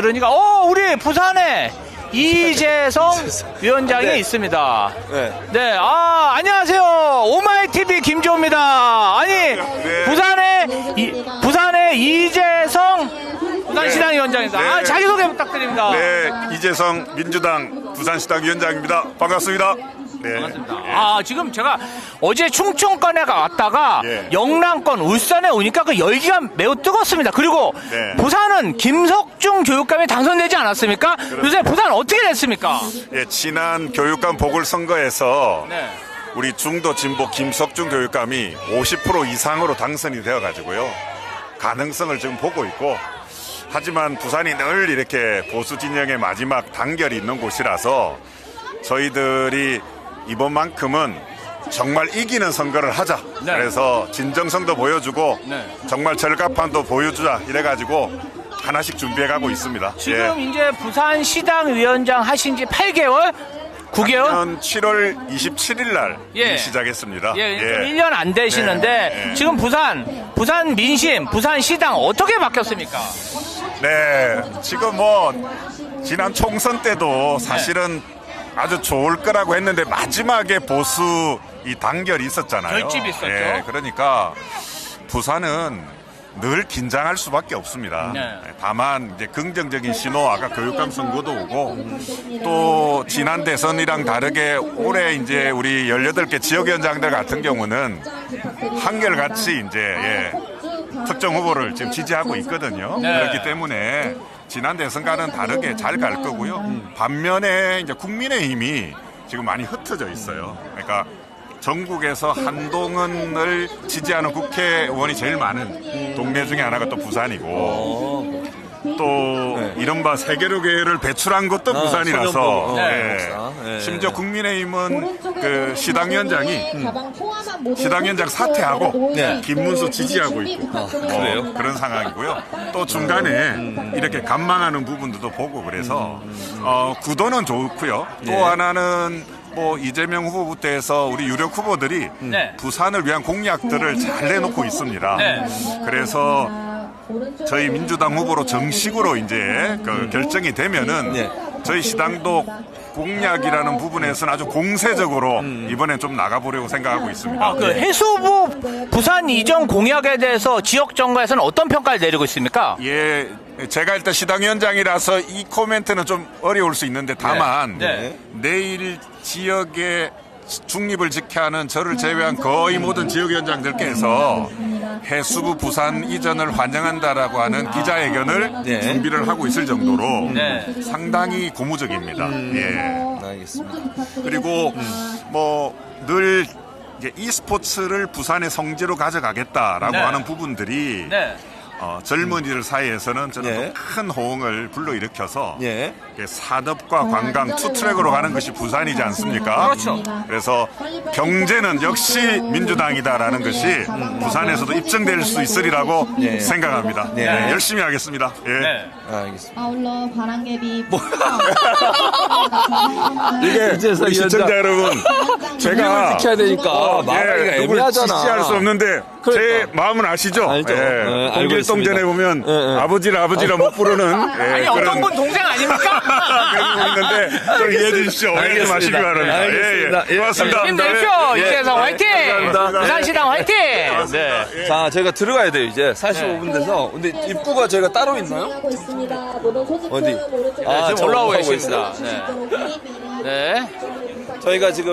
그러니까 어 우리 부산에 이재성 위원장이 네. 있습니다. 네. 네, 아 안녕하세요. 오마이 TV 김조입니다. 아니 부산에 이, 부산에 이재성 부산시당 위원장입니다. 아 네. 자기 소개 부탁드립니다. 네, 이재성 민주당 부산시당 위원장입니다. 반갑습니다. 네. 아 지금 제가 어제 충청권에 왔다가 예. 영남권 울산에 오니까 그 열기가 매우 뜨겁습니다. 그리고 네. 부산은 김석중 교육감이 당선되지 않았습니까? 요새 부산 어떻게 됐습니까? 예, 지난 교육감 보궐선거에서 네. 우리 중도 진보 김석중 교육감이 50% 이상으로 당선이 되어 가지고요. 가능성을 지금 보고 있고 하지만 부산이 늘 이렇게 보수 진영의 마지막 단결이 있는 곳이라서 저희들이 이번만큼은 정말 이기는 선거를 하자. 네. 그래서 진정성도 보여주고 네. 정말 절갑함도 보여주자 이래가지고 하나씩 준비해가고 있습니다. 지금 이제 부산 시당 위원장 하신 지 8개월? 9개월? 작년 7월 27일 날 예. 시작했습니다. 예, 좀 1년 안 되시는데 네, 네. 지금 부산 부산 민심, 부산 시당 어떻게 바뀌었습니까? 네, 지금 뭐 지난 총선 때도 사실은 아주 좋을 거라고 했는데 마지막에 보수 이 단결이 있었잖아요. 결집이 있었죠. 예, 그러니까 부산은 늘 긴장할 수밖에 없습니다. 네. 다만 이제 긍정적인 신호 아까 교육감 선거도 오고 또 지난 대선이랑 다르게 올해 이제 우리 18개 지역위원장들 같은 경우는 한결같이 이제 예, 특정 후보를 지금 지지하고 있거든요. 네. 그렇기 때문에 지난 대선과는 다르게 잘 갈 거고요. 반면에 이제 국민의힘이 지금 많이 흩어져 있어요. 그러니까 전국에서 한동훈을 지지하는 국회의원이 제일 많은 동네 중에 하나가 또 부산이고 또 이른바 세계로계를 배출한 것도 아, 부산이라서. 어, 예. 목사. 예. 심지어 국민의힘은 그 시당위원장이 시당위원장 시당위원장 사퇴하고 네. 김문수 지지하고 있고 어, 그래요? 그런 상황이고요. 또 중간에 이렇게 감망하는 부분들도 보고 그래서 어, 구도는 좋고요. 또 네. 하나는 뭐 이재명 후보부터 해서 우리 유력 후보들이 네. 부산을 위한 공약들을 잘 내놓고 있습니다. 네. 그래서 저희 민주당 후보로 정식으로 이제 그 결정이 되면은 네. 저희 시당도 공약이라는 부분에서는 아주 공세적으로 이번엔 좀 나가보려고 생각하고 있습니다. 아, 그 해수부 부산 이전 공약에 대해서 지역 정가에서는 어떤 평가를 내리고 있습니까? 예, 제가 일단 시당위원장이라서 이 코멘트는 좀 어려울 수 있는데 다만 네. 내일 지역의 중립을 지켜야 하는 저를 제외한 거의 모든 지역위원장들께서 해수부 부산 이전을 환영한다라고 하는 기자회견을 네. 준비를 하고 있을 정도로 네. 상당히 고무적입니다. 예. 알겠습니다. 그리고 뭐늘 e스포츠를 부산의 성지로 가져가겠다라고 네. 하는 부분들이 네. 어, 젊은이들 사이에서는 저는 예. 또큰 호응을 불러일으켜서 예. 산업과 관광 투 트랙으로 가는 것이 부산이지 않습니까? 그렇죠. 그래서 경제는 역시 민주당이다라는 것이 부산에서도 입증될 수 있으리라고 예. 생각합니다. 네. 네, 열심히 하겠습니다. 예. 네. 알겠습니다. 아울러 바람개비 이게 우리 시청자. 여러분 제가 지켜야 되니까 말하기가 예, 애매하잖아. 지지할 수 없는데 제 그러니까. 마음은 아시죠? 알죠. 예, 알고 동전에. 보면 예, 예. 아버지를 아버지라 못 부르는 예, 아니 어떤 분 동생 아닙니까? 그런 거 있는데 좀 이해해 주십시오. 오해하지. 마시기 바랍니다. 알겠습니다. 예, 예. 고맙습니다. 힘내십시오 예. 이재성 화이팅! 부산시당 화이팅! 네. 자, 저희가 들어가야 돼요, 이제. 45분 돼서. 근데 입구가 저희가 따로 있나요? 어디? 네, 아, 지금 올라오고 계십니다. 네. 네. 저희가 지금